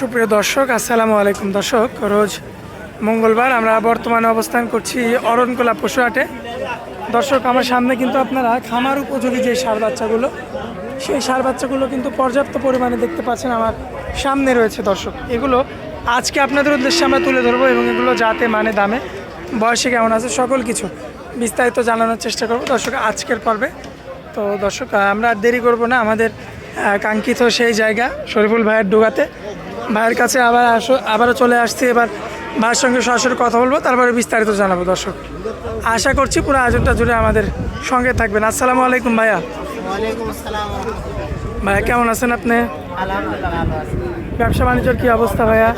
সুপ্রিয় দর্শক, আসসালামু আলাইকুম দর্শক। রোজ মঙ্গলবার আমরা বর্তমানে অবস্থান করছি অরণকোলা পশুহাটে দর্শক, আমার সামনে কিন্তু আপনারা খামার উপযোগী যে সার বাচ্চাগুলো, সেই সার বাচ্চাগুলো কিন্তু পর্যাপ্ত পরিমাণে দেখতে পাচ্ছেন আমার সামনে রয়েছে দর্শক। এগুলো আজকে আপনাদের উদ্দেশ্যে আমরা তুলে ধরবো এবং এগুলো যাতে মানে দামে, বয়সে কেমন আছে, সকল কিছু বিস্তারিত জানানোর চেষ্টা করব দর্শক আজকের পর্বে। তো দর্শক, আমরা আর দেরি করব না, আমাদের কাঙ্ক্ষিত সেই জায়গা শরীফুল ভাইয়ের ডোগাতে। ভাইয়ের কাছে আবার আসো আবারও চলে আসছি এবার ভাইয়ের সঙ্গে সরাসরি কথা বলব তারপরে বিস্তারিত জানাব দর্শক। আশা করছি পুরো আয়োজনটা জুড়ে আমাদের সঙ্গে থাকবেন। আসসালামু আলাইকুম ভাইয়া। ভাইয়া কেমন আছেন আপনি? ব্যবসা বাণিজ্যর কি অবস্থা ভাইয়া?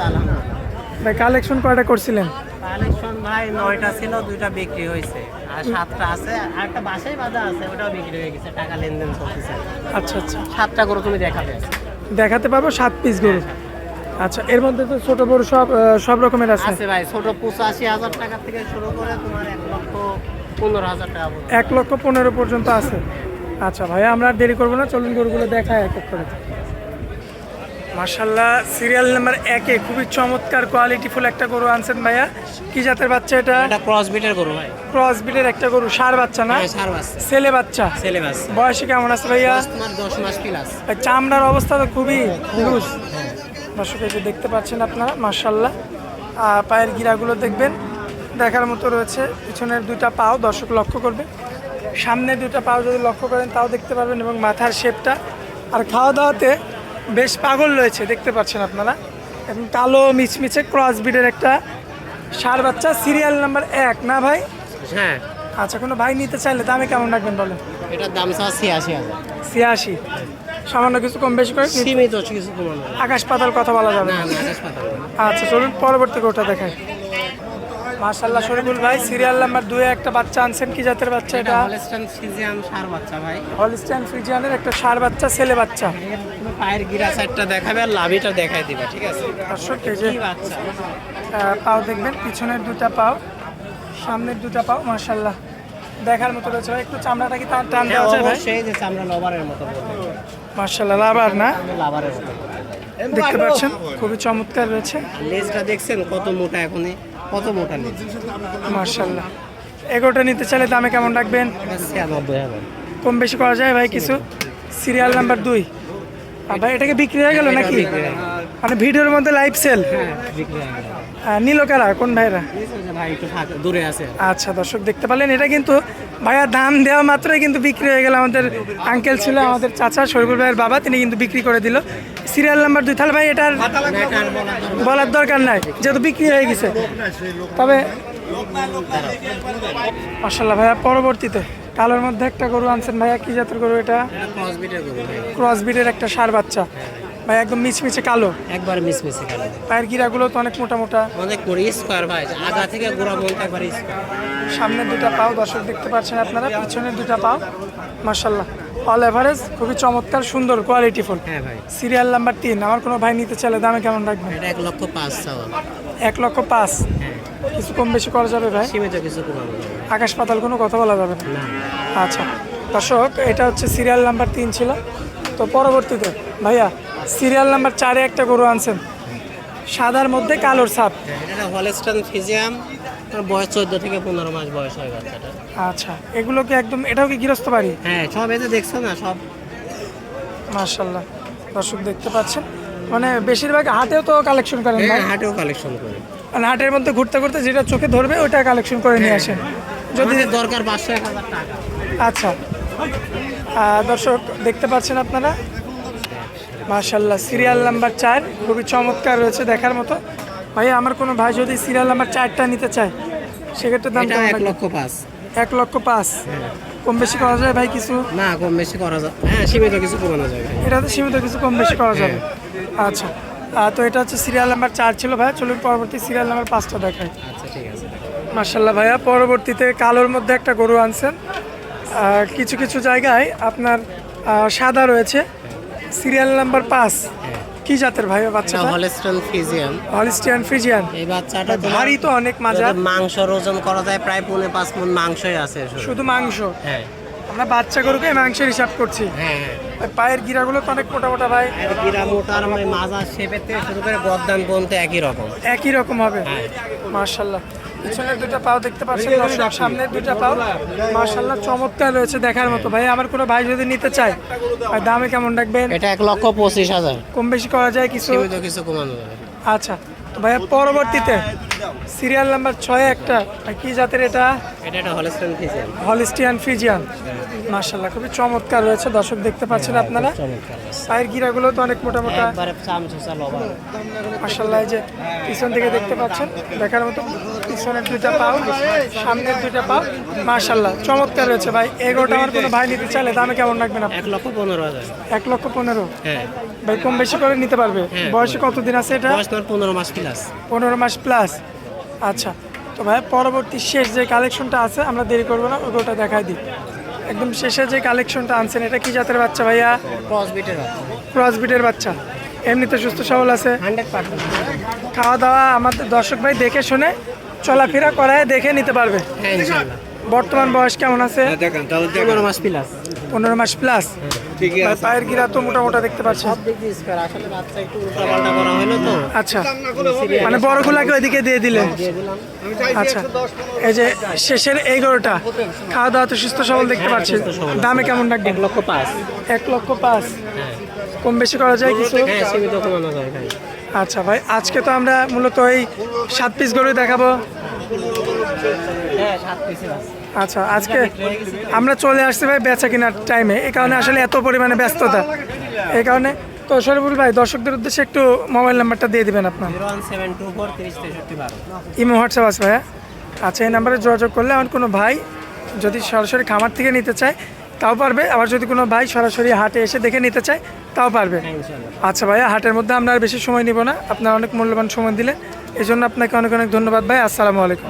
ভাই কালেকশন কয়টা করছিলেন? কালেকশন ভাই নয়টা ছিল দুইটা বিক্রি হয়েছে। আর সাতটা আছে আর একটা বাসায় বাঁধা আছে ওটাও বিক্রি হয়ে গেছে টাকা লেনদেন চলতেছে। আচ্ছা আচ্ছা। সাতটা তুমি দেখাবে। দেখাতে পারব সাত পিস গরু। আচ্ছা এর মধ্যে তো ছোট বড় সব সব রকমের আছে। আছে ভাই ছোট পঁচাশি হাজার টাকা থেকে শুরু করে তোমার এক লক্ষ পনেরো হাজার টাকা পর্যন্ত। এক লক্ষ পনেরো পর্যন্ত আছে। আচ্ছা ভাইয়া আমরা আর দেরি করব না চলুন গরুগুলো দেখায় এক এক করে। মার্শাল্লাহ সিরিয়াল নাম্বার একে খুবই চমৎকার কোয়ালিটিফুল একটা গরু আনছেন ভাইয়া। কি জাতের বাচ্চা এটা? এটা ক্রস বিটের গরু ভাই। ক্রস বিটের একটা গরু সার বাচ্চা না? হ্যাঁ সার বাচ্চা। ছেলে বাচ্চা? ছেলে বাচ্চা। বয়সে কেমন আছে ভাইয়া? তোমার দশ মাস প্লাস ভাই, চামড়ার অবস্থা তো খুবই লুজ দর্শক এই যে দেখতে পাচ্ছেন আপনারা মার্শাল্লাহ পায়ের গিরাগুলো দেখবেন দেখার মতো রয়েছে। পিছনের দুইটা পাও দর্শক লক্ষ্য করবে। সামনে দুইটা পাও যদি লক্ষ্য করেন তাও দেখতে পারবেন এবং মাথার শেপটা। আর খাওয়া দাওয়াতে বেশ পাগল রয়েছে দেখতে পাচ্ছেন আপনারা। এবং কালো মিচমিচে ক্রস বিডের একটা সার বাচ্চা সিরিয়াল নাম্বার এক। না ভাই? হ্যাঁ। আচ্ছা কোনো ভাই নিতে চাইলে দামে কেমন রাখবেন বলেন? এটার দাম ছিয়াশি হাজার। ছিয়াশি। সামান্য কিছু কম বেশি করে সীমিত কিছু কমানো আকাশ পাতাল কথা বলা যাবে। আচ্ছা চলুন পরবর্তী কোটা দেখায় মাশাল্লাহ শরীফুল ভাই সিরিয়াল নাম্বার দুয়ে একটা বাচ্চা আনছেন কি জাতের বাচ্চা এটা হলস্টাইন ফ্রিজিয়ান সার বাচ্চা ভাই। হলিস্টাইন ফ্রিজিয়ানের একটা সার বাচ্চা ছেলে বাচ্চা। পায়ের গিরা সাইডটা দেখাবে আর লাভিটা দেখাই দিবা ঠিক আছে? দর্শক এই যে কি বাচ্চা? পাও দেখবেন পিছনের দুটা পাও সামনের দুটা পাও মাশাল্লাহ দেখার মতো রয়েছে ভাই। একটু চামড়াটা কি টান টান দেওয়া যায় ভাই? অবশ্যই যে আমরা লবারের মতো বলব। মাশাল্লাহ লাভার না? লাভারের মতো দেখতে পাচ্ছেন খুবই চমৎকার রয়েছে। লেজটা দেখছেন কত মোটা এখনই কত মোটা লেজ? মাশাল্লাহ এগোটা নিতে চাইলে দামে কেমন রাখবেন? কম বেশি করা যায় ভাই কিছু? সিরিয়াল নাম্বার দুই। ভাই এটাকে বিক্রি হয়ে গেল নাকি? মানে ভিডিওর মধ্যে লাইভ সেল হ্যাঁ বিক্রি হয়ে গেল। নিল কারা কোন ভাইরা? দূরে আছে। আচ্ছা দর্শক দেখতে পারলেন এটা কিন্তু ভাইয়া দাম দেওয়া মাত্রই কিন্তু বিক্রি হয়ে গেল। আমাদের আঙ্কেল ছিল আমাদের চাচা শরীফুল ভাইয়ের বাবা তিনি কিন্তু বিক্রি করে দিল। সিরিয়াল নাম্বার দুই তাহলে ভাই এটার বলার দরকার নাই যেহেতু বিক্রি হয়ে গেছে। তবে মাসাল্লাহ ভাইয়া পরবর্তীতে কালোর মধ্যে একটা গরু আনছেন ভাইয়া কি জাতের গরু এটা? এটা ক্রস বিটের গরু ভাই। ক্রস বিটের একটা সার বাচ্চা। ভাই একদম মিচমিচে কালো? একবার মিসে গেল পায়ের গিরাগুলো তো অনেক মোটা মোটা অনেক করে স্কোয়ার ভাই আগা থেকে গোড়া বলতে একবার স্কোয়ার। সামনের দুটা পাও দর্শক দেখতে পাচ্ছেন আপনারা পিছনের দুটা পাও। মার্শাল্লাহ অল এভারেজ খুবই চমৎকার সুন্দর কোয়ালিটিফুল হ্যাঁ ভাই। সিরিয়াল নাম্বার তিন আমার কোনো ভাই নিতে চাইলে দামে কেমন রাখবেন এটা এক লক্ষ পাঁচ এক লক্ষ পাঁচ। হ্যাঁ। কিছু কম বেশি করা যাবে ভাই? সীমিত কিছু কমানো আকাশ পাতাল কোনো কথা বলা যাবে না? আচ্ছা। দর্শক এটা হচ্ছে সিরিয়াল নাম্বার তিন ছিল। তো পরবর্তীতে ভাইয়া সিরিয়াল নাম্বার চারে একটা গরু আনছেন। সাদার মধ্যে কালোর ছাপ। হ্যাঁ, এটা হলস্টান ফিজিয়াম বয়স চোদ্দ থেকে পনেরো মাস বয়স হয় বাচ্চাটা আচ্ছা এগুলো কি একদম এটাও কি গৃহস্থ বাড়ি? হ্যাঁ সব এতে দেখছ না সব মার্শাল্লাহ দর্শক দেখতে পাচ্ছেন। মানে বেশিরভাগ হাটেও তো কালেকশন করেন হ্যাঁ হাটেও কালেকশন করে। মানে হাটের মধ্যে ঘুরতে ঘুরতে যেটা চোখে ধরবে ওটা কালেকশন করে নিয়ে আসেন। যদি দরকার পাঁচশো এক হাজার টাকা। আচ্ছা দর্শক দেখতে পাচ্ছেন আপনারা? মার্শাল্লাহ সিরিয়াল নাম্বার চার খুবই চমৎকার রয়েছে দেখার মতো। ভাই আমার কোনো ভাই যদি সিরিয়াল নাম্বার চারটা নিতে চায় সেক্ষেত্রে দাম এক লক্ষ পাঁচ। এক লক্ষ পাঁচ। কম বেশি করা যায় ভাই কিছু? না কম বেশি করা যায়। হ্যাঁ সীমিত কিছু কমানো যায় ভাই। এটাতে সীমিত কিছু কম বেশি করা যাবে। আচ্ছা। তো এটা হচ্ছে সিরিয়াল নাম্বার চার ছিল ভাই। চলুন পরবর্তী সিরিয়াল নাম্বার পাঁচটা দেখায় আচ্ছা ঠিক আছে। মার্শাল্লাহ ভাইয়া পরবর্তীতে কালোর মধ্যে একটা গরু আনছেন। কিছু কিছু জায়গায় আপনার সাদা রয়েছে। সিরিয়াল নাম্বার পাঁচ। কি জাতের ভাই এটা বাচ্চাটা? হলস্টান ফিজিয়াম হলিস্টিয়ান ফ্রিজিয়ান এই বাচ্চাটা ভারী তো অনেক মাজা মাংস ওজন করা যায় প্রায় পৌনে পাঁচ মন মাংসই আছে শুধু। মাংস? হ্যাঁ। আমরা বাচ্চা গরুকে মাংসের হিসাব করছি। হ্যাঁ হ্যাঁ। পায়ের গিরাগুলো তো অনেক মোটা মোটা ভাই। আর গিরা মোটার মানে মাজার শেপের থেকে শুরু করে গদ্দান পর্যন্ত একই রকম। একই রকম হবে। হ্যাঁ। মার্শাল্লাহ পিছনের দুটা পাও দেখতে পাচ্ছেন দর্শক সামনের দুটো পাও। মার্শাল্লাহ চমৎকার রয়েছে দেখার মতো। ভাই আমার কোনো ভাই যদি নিতে চায় আর দামে কেমন রাখবেন? এটা এক লক্ষ পঁচিশ হাজার। কম বেশি করা যায় কিছু? কিছু কমানো যাবে আচ্ছা তো ভাইয়া পরবর্তীতে সিরিয়াল নাম্বার ছয় একটা। কি জাতের এটা? এটা একটা হলস্টেন ফিজিয়ান। Holstein Friesian. মার্শাল্লাহ খুবই চমৎকার রয়েছে দর্শক দেখতে পাচ্ছেন আপনারা। চমৎকার পায়ের গিরাগুলো তো অনেক মোটা মোটা মার্শাল্লাহ এই যে পিছন থেকে দেখতে পাচ্ছেন দেখার মতো পিছনের দুইটা পাও সামনের দুইটা পাও। মার্শাল্লাহ চমৎকার রয়েছে ভাই। এগারোটা আমার কোনো ভাই নিতে চাইলে দামে কেমন রাখবেন আপনি? এক লক্ষ পনেরো হাজার। এক লক্ষ পনেরো? হ্যাঁ। ভাই কম বেশি করে নিতে পারবে? হ্যাঁ। বয়সে কতদিন আছে এটা? পনেরো মাস প্লাস পনেরো মাস প্লাস আচ্ছা তো ভাই পরবর্তী শেষ যে কালেকশনটা আছে আমরা দেরি করব না ওটা দেখাই দিই। একদম শেষে যে কালেকশনটা আনছেন এটা কি জাতের বাচ্চা ভাইয়া? ক্রসবিটের ক্রসবিটের ক্রস বাচ্চা। এমনিতে সুস্থ সবল আছে? খাওয়া দাওয়া আমাদের দর্শক ভাই দেখে শুনে চলাফেরা করায় দেখে নিতে পারবে। হ্যাঁ বর্তমান বয়স কেমন আছে? পনেরো মাস প্লাস পনেরো মাস প্লাস পায়ের গিরা তো মোটা মোটা দেখতে পাচ্ছেন সব দিক দিয়ে স্কোয়ার আসলে বাচ্চা একটু উল্টা পাল্টা করা হলো তো। আচ্ছা। মানে বড়গুলাকে ওইদিকে দিয়ে দিলেন। আচ্ছা। এই যে শেষের এগারোটা খাওয়া দাওয়া তো সুস্থ সবল দেখতে পাচ্ছি দামে কেমন রাখবেন? এক লক্ষ পাঁচ। এক লক্ষ পাঁচ। হ্যাঁ কম বেশি করা যায় কিছু? হ্যাঁ আচ্ছা ভাই আজকে তো আমরা মূলত এই সাত পিস গরু দেখাবো। হ্যাঁ সাত আছে। আচ্ছা আজকে আমরা চলে আসছি ভাই বেচা কেনার টাইমে এই কারণে আসলে এত পরিমাণে ব্যস্ততা। এই কারণে তো শরীফুল ভাই দর্শকদের উদ্দেশ্যে একটু মোবাইল নাম্বারটা দিয়ে দিবেন আপনার। ইমো হোয়াটসঅ্যাপ আছে ভাইয়া। আচ্ছা এই নাম্বারে যোগাযোগ করলে আমার কোনো ভাই যদি সরাসরি খামার থেকে নিতে চায় তাও পারবে। আবার যদি কোনো ভাই সরাসরি হাটে এসে দেখে নিতে চায় তাও পারবে। আচ্ছা ভাইয়া হাটের মধ্যে আমরা আর বেশি সময় নিব না। আপনার অনেক মূল্যবান সময় দিলেন। এই জন্য আপনাকে অনেক অনেক ধন্যবাদ ভাই। আসসালামু আলাইকুম।